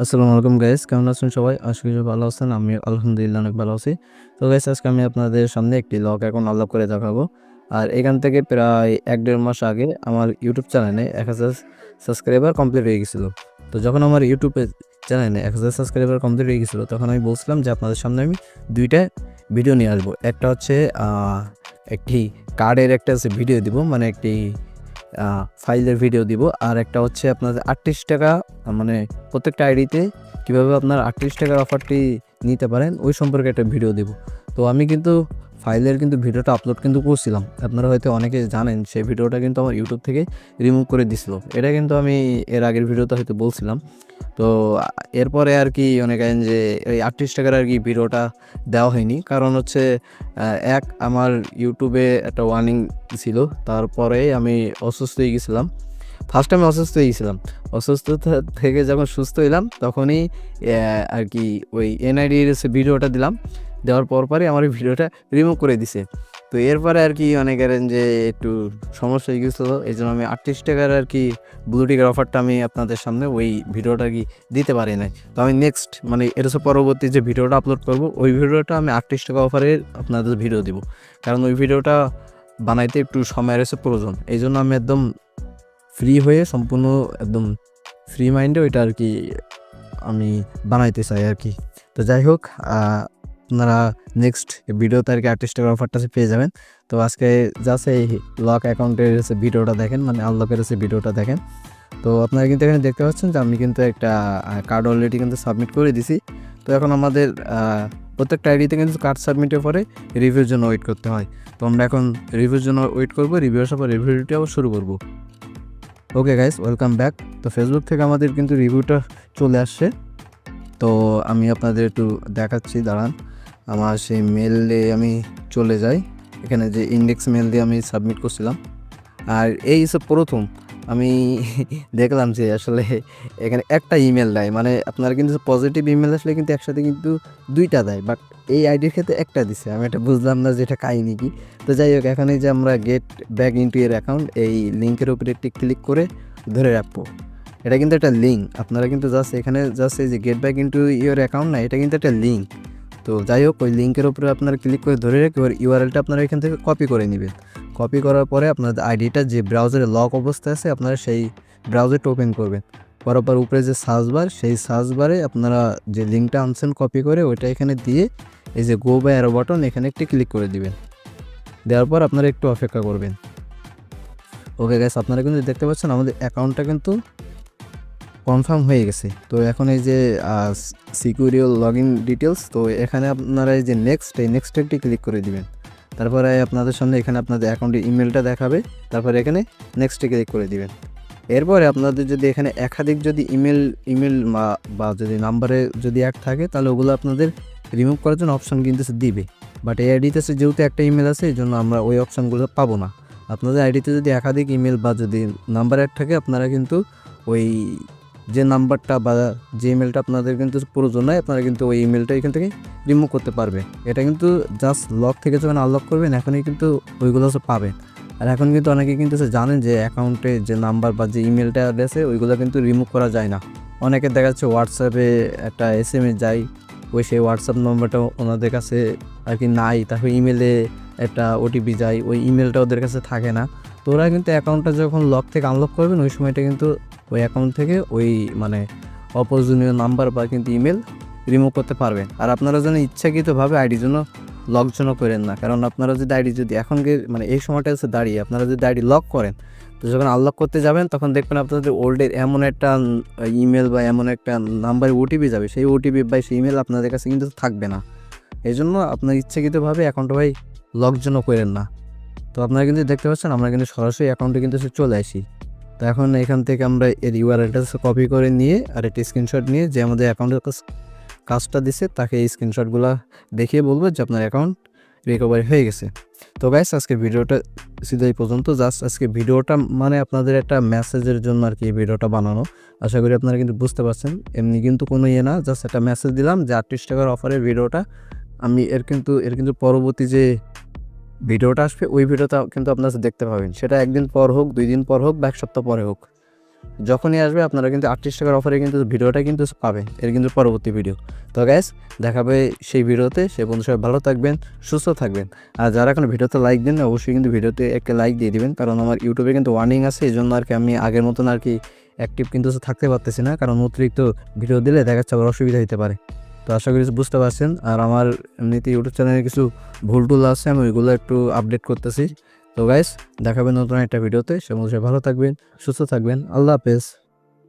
আসসালামু আলাইকুম গাইস কেমন আছেন সবাই? আশা করি ভালো আছেন আমি আলহামদুলিল্লাহ অনেক ভালো আছি। তো গাইস আজকে আমি আপনাদের সামনে একটি লক এখন আনলক করে দেখাবো। আর এখান থেকে প্রায় এক দেড় মাস আগে আমার ইউটিউব চ্যানেলে এক হাজার সাবস্ক্রাইবার কমপ্লিট হয়ে গেছিল। তো যখন আমার ইউটিউবে চ্যানেলে এক হাজার সাবস্ক্রাইবার কমপ্লিট হয়ে গেছিল, তখন আমি বলছিলাম যে আপনাদের সামনে আমি দুইটা ভিডিও নিয়ে আসব। একটা হচ্ছে একটি কার্ডের একটা ভিডিও দিব মানে একটি ফাইলের ভিডিও দিব। আর একটা হচ্ছে আপনাদের আটত্রিশ টাকা মানে প্রত্যেকটা আইডিতে কীভাবে আপনার আটত্রিশ টাকার অফারটি নিতে পারেন, ওই সম্পর্কে একটা ভিডিও দিব। তো আমি কিন্তু ফাইলের কিন্তু ভিডিওটা আপলোড কিন্তু করছিলাম। আপনারা হয়তো অনেকে জানেন, সেই ভিডিওটা কিন্তু আমার ইউটিউব থেকে রিমুভ করে দিছিল। এটা কিন্তু আমি এর আগের ভিডিওতে হয়তো বলছিলাম। তো এরপরে আর কি অনেকে যে এই আটত্রিশ টাকার আর কি ভিডিওটা দেওয়া হয়নি। কারণ হচ্ছে এক আমার ইউটিউবে একটা ওয়ার্নিং ছিল, তারপরে আমি অসুস্থ হয়ে গেছিলাম। ফার্স্ট আমি অসুস্থ হয়ে গেছিলাম। অসুস্থতা থেকে যখন সুস্থ হইলাম, তখনই আর কি ওই এনআইডির ভিডিওটা দিলাম। দেওয়ার পর পরে আমার ওই ভিডিওটা রিমুভ করে দিছে। তো এরপরে আর কি অনেকের যে একটু সমস্যা হয়ে গেছিল এই জন্য আমি আটত্রিশ টাকার আর কি ব্লুটিকের অফারটা আমি আপনাদের সামনে ওই ভিডিওটা কি দিতে পারি নাই। তো আমি নেক্সট মানে এর পরবর্তী যে ভিডিওটা আপলোড করব, ওই ভিডিওটা আমি আটত্রিশ টাকা অফারের আপনাদের ভিডিও দিব। কারণ ওই ভিডিওটা বানাইতে একটু সময়ের এসে প্রয়োজন এই জন্য আমি একদম ফ্রি হয়ে সম্পূর্ণ একদম ফ্রি মাইন্ডে ওইটা আর কি আমি বানাইতে চাই আর কি। তো যাই হোক আপনারা নেক্সট ভিডিও আর কি আটত্রিশ টাকার অফারটা পেয়ে যাবেন। তো আজকে জাস্ট এই লক অ্যাকাউন্টের হচ্ছে ভিডিওটা দেখেন মানে আনলকের হচ্ছে ভিডিওটা দেখেন। তো আপনারা কিন্তু এখানে দেখতে পাচ্ছেন যে আমি কিন্তু একটা কার্ড অলরেডি কিন্তু সাবমিট করে দিছি। তো এখন আমাদের প্রত্যেকটা আইডিতে কিন্তু কার্ড সাবমিটের পরে রিভিউর জন্য ওয়েট করতে হয়। তো আমরা এখন রিভিউর জন্য ওয়েট করব রিভিউ আসার পর রিভিউটাও শুরু করব। ওকে গাইস ওয়েলকাম ব্যাক তো ফেসবুক থেকে আমাদের কিন্তু রিভিউটা চলে আসছে। তো আমি আপনাদের একটু দেখাচ্ছি, দাঁড়ান। আমার সেই মেলে আমি চলে যাই। এখানে যে ইন্ডেক্স মেল দিয়ে আমি সাবমিট করছিলাম। আর এই সব প্রথম আমি দেখলাম যে আসলে এখানে একটা ইমেল দেয়। মানে আপনার কিন্তু পজিটিভ ইমেল আসলে কিন্তু একসাথে কিন্তু দুইটা দেয়। বাট এই আইডির ক্ষেত্রে একটা দিছে। আমি এটা বুঝলাম না যে এটা কাহিনি কি। তো যাই হোক, এখন যে আমরা গেট ব্যাক ইন্টু এর অ্যাকাউন্ট এই লিঙ্কের উপরে একটি ক্লিক করে ধরে রাখব। এটা কিন্তু একটা লিঙ্ক আপনারা কিন্তু জাস্ট এখানে জাস্ট এই যে get back into your account না, এটা কিন্তু একটা লিঙ্ক তো যাই হোক, ওই লিঙ্কের উপরে আপনারা ক্লিক করে ধরে রেখে ওর ইউআরএলটা আপনারা এখান থেকে কপি করে নেবেন। কপি করার পরে আপনাদের আইডিটা যে ব্রাউজারে লক অবস্থায় আছে, আপনারা সেই ব্রাউজারটা ওপেন করবেন। করার পর উপরে যে সার্চ বার সেই সার্চ বারে আপনারা যে লিঙ্কটা আনছেন কপি করে, ওইটা এখানে দিয়ে এই যে গো বা অ্যারো বাটন এখানে একটি ক্লিক করে দিবেন। দেওয়ার পর আপনারা একটু অপেক্ষা করবেন। ওকে গ্যাস আপনারা কিন্তু দেখতে পাচ্ছেন আমাদের অ্যাকাউন্টটা কিন্তু কনফার্ম হয়ে গেছে। তো এখন এই যে সিকিউরিয়াল লগ ইন ডিটেলস তো এখানে আপনারা এই যে নেক্সট এই নেক্সট একটি ক্লিক করে দিবেন। তারপরে আপনাদের সামনে এখানে আপনাদের অ্যাকাউন্টের ইমেলটা দেখাবে। তারপরে এখানে নেক্সটে ক্লিক করে দিবেন। এরপরে আপনাদের যদি এখানে একাধিক যদি ইমেল ইমেল বা যদি নাম্বারে যদি এক থাকে, তাহলে ওগুলো আপনাদের রিমুভ করার জন্য অপশান কিন্তু দিবে। বাট এই আইডিতে যেহেতু একটা ইমেল আছে, এই জন্য আমরা ওই অপশানগুলো পাবো না। আপনাদের আইডিতে যদি একাধিক ইমেল বা যদি নাম্বার এক থাকে, আপনারা কিন্তু ওই যে নাম্বারটা বা যে ইমেলটা আপনাদের কিন্তু প্রয়োজন নয় আপনারা কিন্তু ওই ইমেলটা এখান থেকে রিমুভ করতে পারবেন এটা কিন্তু জাস্ট লক থেকে যখন আনলক করবেন, এখনই কিন্তু ওইগুলো হচ্ছে পাবেন। আর এখন কিন্তু অনেকে কিন্তু জানেন যে অ্যাকাউন্টে যে নাম্বার বা যে ইমেলটা আছে, ওইগুলো কিন্তু রিমুভ করা যায় না। অনেকে দেখা যাচ্ছে হোয়াটসঅ্যাপে একটা এস এম এস যায়, ওই সেই হোয়াটসঅ্যাপ নম্বরটা ওনাদের কাছে আর কি নাই, তারপর ইমেলে একটা ওটিপি যায়, ওই ইমেলটা ওদের কাছে থাকে না। তো ওরা কিন্তু অ্যাকাউন্টটা যখন লক থেকে আনলক করবেন, ওই সময়টা কিন্তু ওই অ্যাকাউন্ট থেকে ওই মানে অপ্রয়োজনীয় নাম্বার বা কিন্তু ইমেল রিমুভ করতে পারবেন। আর আপনারা যেন ইচ্ছাকৃতভাবে আইডির জন্য লক করেন না, কারণ আপনারা যদি আইডি যদি এখন মানে এই সময়টা হচ্ছে দাঁড়িয়ে, আপনারা যদি আইডি লক করেন, তো যখন আনলক করতে যাবেন, তখন দেখবেন আপনাদের ওল্ডের এমন একটা ইমেল বা এমন একটা নাম্বারে ওটিপি যাবে। সেই ওটিপি বা সেই ইমেল আপনাদের কাছে কিন্তু থাকবে না। এই জন্য আপনার ইচ্ছাকৃতভাবে অ্যাকাউন্টটা ভাই লক করেন না। তো আপনারা কিন্তু দেখতে পাচ্ছেন, আমরা কিন্তু সরাসরি অ্যাকাউন্টে কিন্তু চলে আসি। তো এখন এখান থেকে আমরা এর ইউআরএলটা কপি করে নিয়ে আর একটি স্ক্রিনশট নিয়ে যে আমাদের অ্যাকাউন্টের কাজটা দিছে, তাকে এই স্ক্রিনশটগুলো দেখিয়ে বলব যে আপনার অ্যাকাউন্ট রিকভারি হয়ে গেছে। তো গাইস আজকে ভিডিওটা সিধাই পর্যন্ত জাস্ট আজকে ভিডিওটা মানে আপনাদের একটা মেসেজের জন্য আর কি এই ভিডিওটা বানানো। আশা করি আপনারা কিন্তু বুঝতে পারছেন। এমনি কিন্তু কোনো ইয়ে না জাস্ট একটা মেসেজ দিলাম যে আটত্রিশ টাকার অফারের ভিডিওটা। আমি এর কিন্তু এর কিন্তু পরবর্তী যে ভিডিওটা আসবে, ওই ভিডিওটা কিন্তু আপনারা দেখতে পাবেন। সেটা একদিন পর হোক, দুই দিন পর হোক বা এক সপ্তাহ পরে হোক। যখনই আসবে, আপনারা কিন্তু আটত্রিশ টাকার অফারে কিন্তু ভিডিওটা কিন্তু পাবেন। এর কিন্তু পরবর্তী ভিডিও তো গ্যাস দেখাবে সেই ভিডিওতে। সে বন্ধু সবাই ভালো থাকবেন, সুস্থ থাকবেন। আর যারা এখন ভিডিওতে লাইক দেন অবশ্যই কিন্তু ভিডিওতে একটা লাইক দিয়ে দিবেন। কারণ আমার ইউটিউবে কিন্তু ওয়ার্নিং আছে, এই জন্য আর কি আমি আগের মতন আর কি অ্যাক্টিভ কিন্তু থাকতে পারতেছি না। কারণ অতিরিক্ত ভিডিও দিলে দেখা যাচ্ছে আবার অসুবিধা হতে পারে। তো আশা করি বুঝতে পারছেন। আর আমার এমনিতে ইউটিউব চ্যানেলে কিছু ভুল টুল আছে, আমি ওইগুলো একটু আপডেট করতেছি। তো গাইস দেখাবেন নতুন একটা ভিডিওতে সে ভালো থাকবেন, সুস্থ থাকবেন। আল্লাহ হাফেজ।